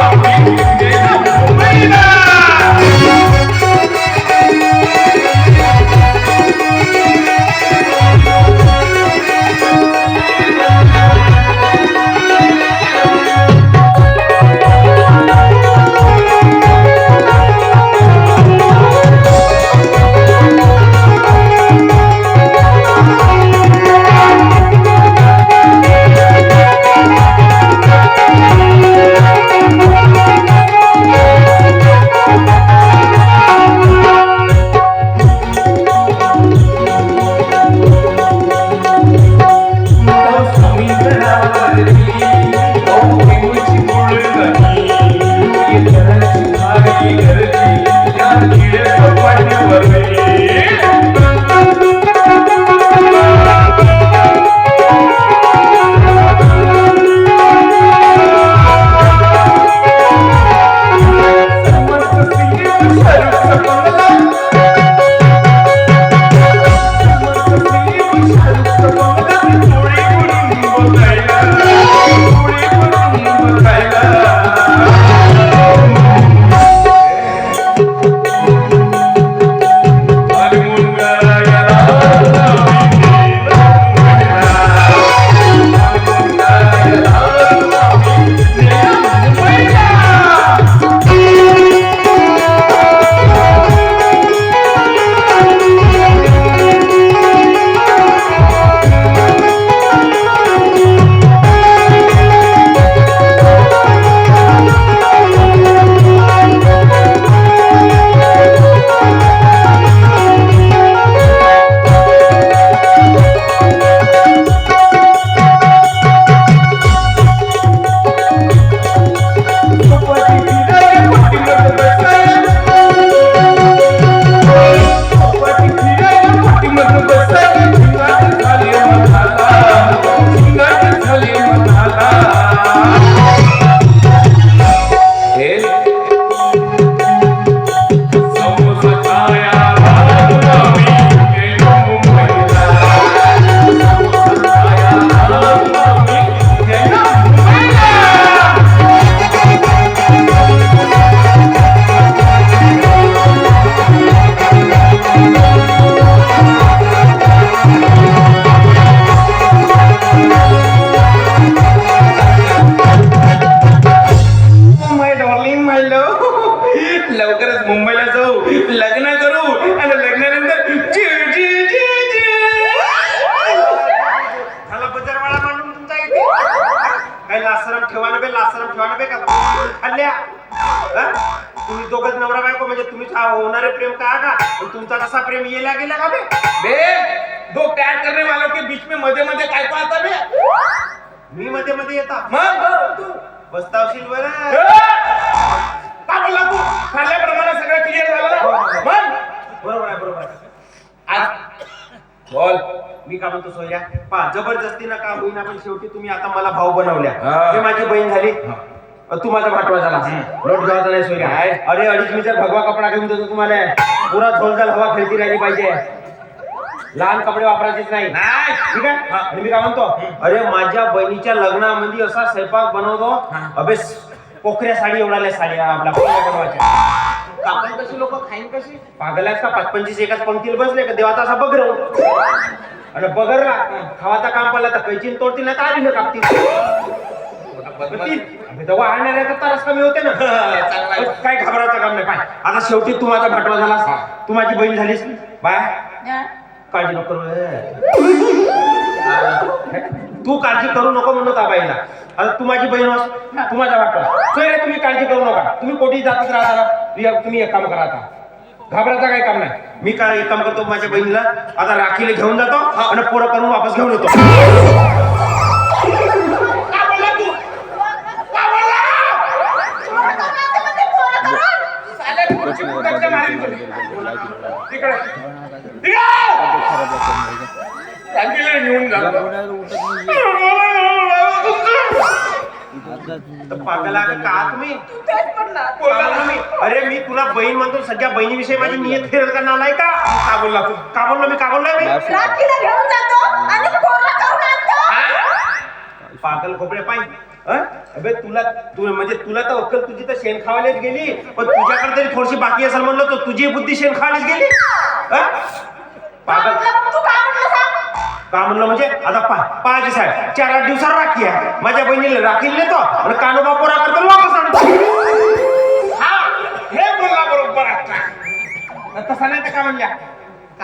Yeah. लासराम ठेवा बे लासराम ठेवा बे का खाल्ल्या हा? तुम्ही दोघच नवरा बायको म्हणजे तुम्ही हा होणारे प्रेम का का तुमचा कसा प्रेम येला गेला का बे बे दो प्यार करने वालों के बीच में मध्ये मध्ये काय को आता बे मी मध्ये मध्ये येता मग बसतावशील ए! बरं का बोलला तू ठरल्याप्रमाणे सगळं क्लिअर झालं ना मग बरोबर आहे बरोबर आहे आज बोल मी का म्हणतो सोयऱ्या पा जबरदस्ती ना का होईना पण शेवटी. तुम्ही आता मला भाऊ बनवल्या. हा. हे माझी बहीण झाली. तू माझा भाटवा झाला. लोट गावाचा नाही काय? अरे अडीच मीटर भगवा कपडा घेऊन देतो तुम्हाला. पुरा झोलझाल हवा खेळती राहिली पाहिजे. लहान कपडे वापरायचेच नाही. नाही. ठीक आहे? आणि मी काय म्हणतो? अरे माझ्या बहिणीच्या लग्नामध्ये असा स्वयंपाक बनवतो. अबे पोखऱ्या साडी एवढाल्या साड्या आपल्या पोखऱ्या बनवायच्या. कशी लोक? खाईन कशी? पागल आहेस का? पाच पंचवीस एकाच पंक्तीला बसले का? देवाचा असा बगर आणि बगरला खावाचा काम पडला तर कैचीन तोडतील नाही तर आधी कापतील आणणाऱ्याचा त्रास कमी होते ना. काय घाबरायचं काम नाही पाय. आता शेवटी तू माझा भाटवा झालास तू माझी बहीण झालीस. बाय. काळजी नको. तू काळजी करू नको म्हणत बाईला? आता तू माझी बहीण होस तू माझा वाटतो सोयरे तुम्ही काळजी करू नका. तुम्ही कोठी जातच राहता ना. तुम्ही- तुम्ही एक काम करा आता. घाबरायचं काही काम नाही. मी काय एक काम करतो माझ्या बहिणीला आता राखीला घेऊन जातो आणि पोरं करून वापस घेऊन येतो. पागला का का तुम्ही? बोलला मी अरे मी तुला बहीण म्हणतो सध्या बहिणीविषयी माझी नियत फिरत का नालाय का? का बोलला तू? का बोललो मी? का बोललोय मी? राखीला घेऊन जातो आणि पोरं करून आणतो. पागल खोबरे पाय. अबे तुला तू म्हणजे तुला तर अक्कल तुझी तर शेण खावायलाच गेली. पण तुझ्याकडे तरी थोडीशी बाकी असेल म्हणलं तर तुझी बुद्धी शेण खावायलाच गेली. हा? पागल. का म्हणलं म्हणजे? आता पा पाच साहेब चार आठ दिवसात राखी आहे. माझ्या बहिणीला राखील नेतो आणि कानोबा पोरा करतो वापस आणतो. हा हे बोलला बरोबर आता. तसा नाही तर काय म्हणल्या?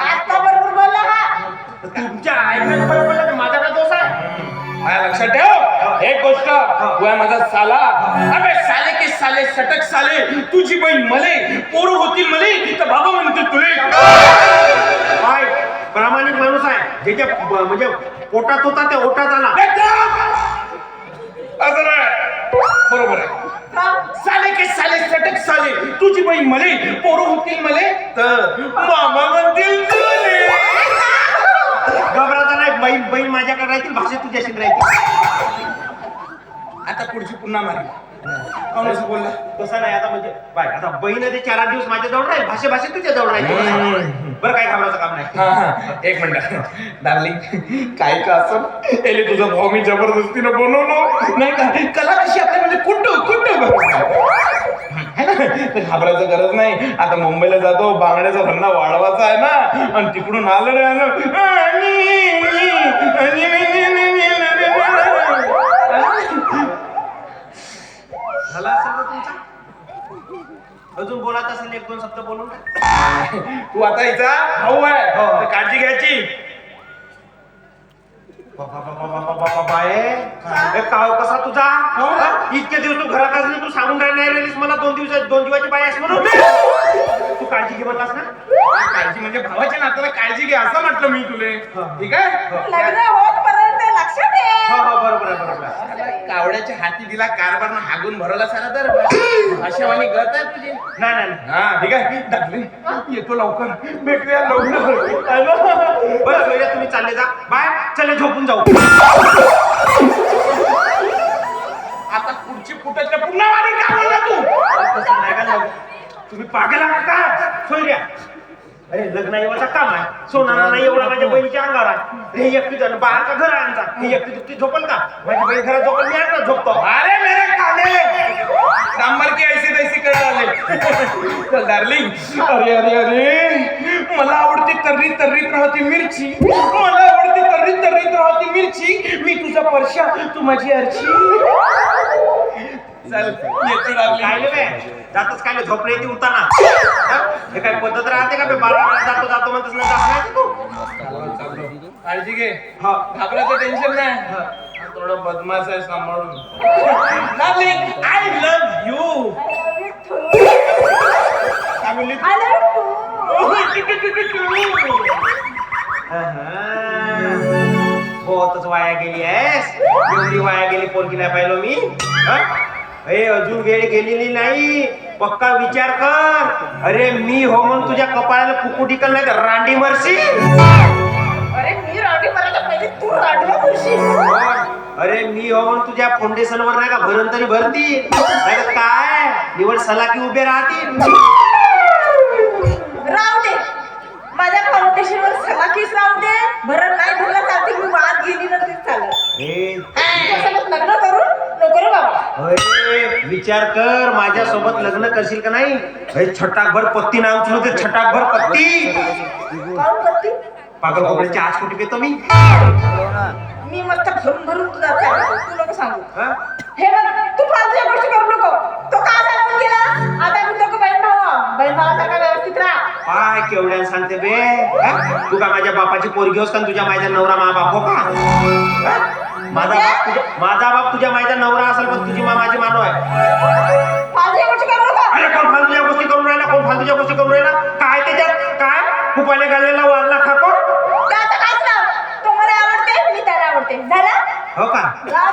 आता बरोबर बोलला हा. तुमच्या ऐकण्यात फरक पडला तर माझा काय दोष आहे. माझ्या लक्षात ठेव. एक गोष्ट तू आहे माझा साला. अबे साले के साले सटक साले. तुझी बहीण मले पोरं होतील मले तर बाबा म्हणतील तुले. काय? प्रामाणिक ज्याच्या ब- म्हणजे पोटात होता ते ओटात आला! असं नाही. बरोबर आहे. साले के साले सटक साले. तुझी बहीण मले पोरं होतील मले तर मामा म्हणतील तुले. घबराचा नाही बहीण बहीण माझ्याकडे राहतील भाषा तुझ्याशी राहतील. आता पुढची पुन्हा मारी. कोण असं बोलला तसं नाही आता म्हणजे बाय आता बहीण ते चार आठ दिवस माझ्या जवळ राहील भाषे भाषे तुझ्या जवळ राहील. बरं काय घाबरायचं काम नाही. हा, हा. एक मिनिट. डार्लिंग काय का असं? एले तुझा भाऊ मी जबरदस्तीनं बनवलो. नाही का? कला कशी आपल्या म्हणजे ना? तर घाबरायचं गरज नाही. आता मुंबईला जातो बांगड्याचा धंदा वाढवायचा आहे ना. आणि तिकडून आलं रे झाला असेल ना तुमचा? अजून बोलायचं असेल एक दोन शब्द बोलून. तू आता हिचा भाऊ आहे. हो. तर काळजी घ्यायची. बाबा, बाबा, बाबा, बाबा, बाये. ए, काव कसा तुझा? हा? इतके दिवस तू घरात असली तू सांगून राहिली नाही राहिलीस मला दोन दिवस दोन दिवसाची बाई आहेस म्हणून. तू काळजी घे म्हणलास ना? काळजी म्हणजे भावाच्या नात्याला काळजी घे असं म्हटलं मी तुले. ठीक आहे? लग्न लक्षात हो ठेव हो बरोबर आहे बरोबर आहे. कावड्याच्या हाती दिला कारभार हागून भरवला सारा तर. अशावानी गत आहे तुझी? नाही नाही नाही. हा ठीक आहे. येतो लवकर. भेटूया लवकर बरं तुम्ही चालले जा. बाय. चले झोपून जाऊ. आता पुढची फुटाच्या पुन्हा वारी का तू? तुम्ही पागल आहात का? सोयऱ्या अरे लग्न येवाचा काम आहे. सोनाना नाही एवढा माझ्या बहिणीच्या अंगावर आहे. हे एकटी जण बाहेर का घर आणता ही एकटी दुकटी झोपल का? माझी बहीण घरात झोपल मी आता झोपतो. अरे मेरे काले नंबर की ऐसी तैसी कर डाले चल डार्लिंग अरे अरे अरे. मला आवडते तर्री तर्रीत राहते मिरची. मला आवडते तर्री तर्रीत राहते मिरची. मी तुझा परशा तू माझी अर्ची चल येतो काय डार्लिंग बे जातच काय झोपले ती उताना हा? हे काय पद्धत राहते का? बे बारा वेळा जातो जातो नाही तू? काळजी घे. हा. टेन्शन नाही. थोडं बदमाश आहे सांभाळून. डार्लिंग आय लव्ह यू काय बोलली तू? बहुतच वाया गेली आहेस. एवढी वाया गेली पोरगी नाही पाहिलो मी. हा? ए अजून वेळ गेलेली नाही. पक्का विचार कर. अरे मी हो म्हणून तुझ्या कपाळाला कुकू टिकल नाही तर रांडी मरशी अरे मी राडी पहिले तू अरे मी हो म्हणून तुझ्या फाउंडेशन वर नाही का भरण तरी भरती. काय? निवड सलाकी उभे राहतील. राहू दे विचार कर माझ्यासोबत लग्न करशील का नाही? छटाकभर पत्ती ना उचलू ते छटाकभर पत्ती! पागल कोपऱ्याची आज कुठे घेतो मी? मी मस्त भरून भरून तुझा तू सांगू. हा? हे बघ तू फालतूच्या गोष्टी करू नको. तो का सांगून गेला? आता मी तो बहीण भाऊ. बहीण भावासारखा व्यवस्थित राहा. काय केवढ्यान सांगते बे हा? तू का माझ्या बापाची पोरगी होस का तुझ्या माझ्या नवरा मा बाप हो का? हा? माझा बाप तुझ्या माझा बाप तुझ्या माझ्या नवरा असेल पण तुझी मा माझी मानो आहे. फालतूच्या गोष्टी करू नको. अरे कोण फालतूच्या गोष्टी करून राहिला? कोण फालतूच्या गोष्टी करून राहिला? काय त्याच्यात? काय? कुपाने गाडलेला वारला खाको त्याचं काहीच ना तो मला आवडते मी त्याला आवडते. झाला? हो का? जा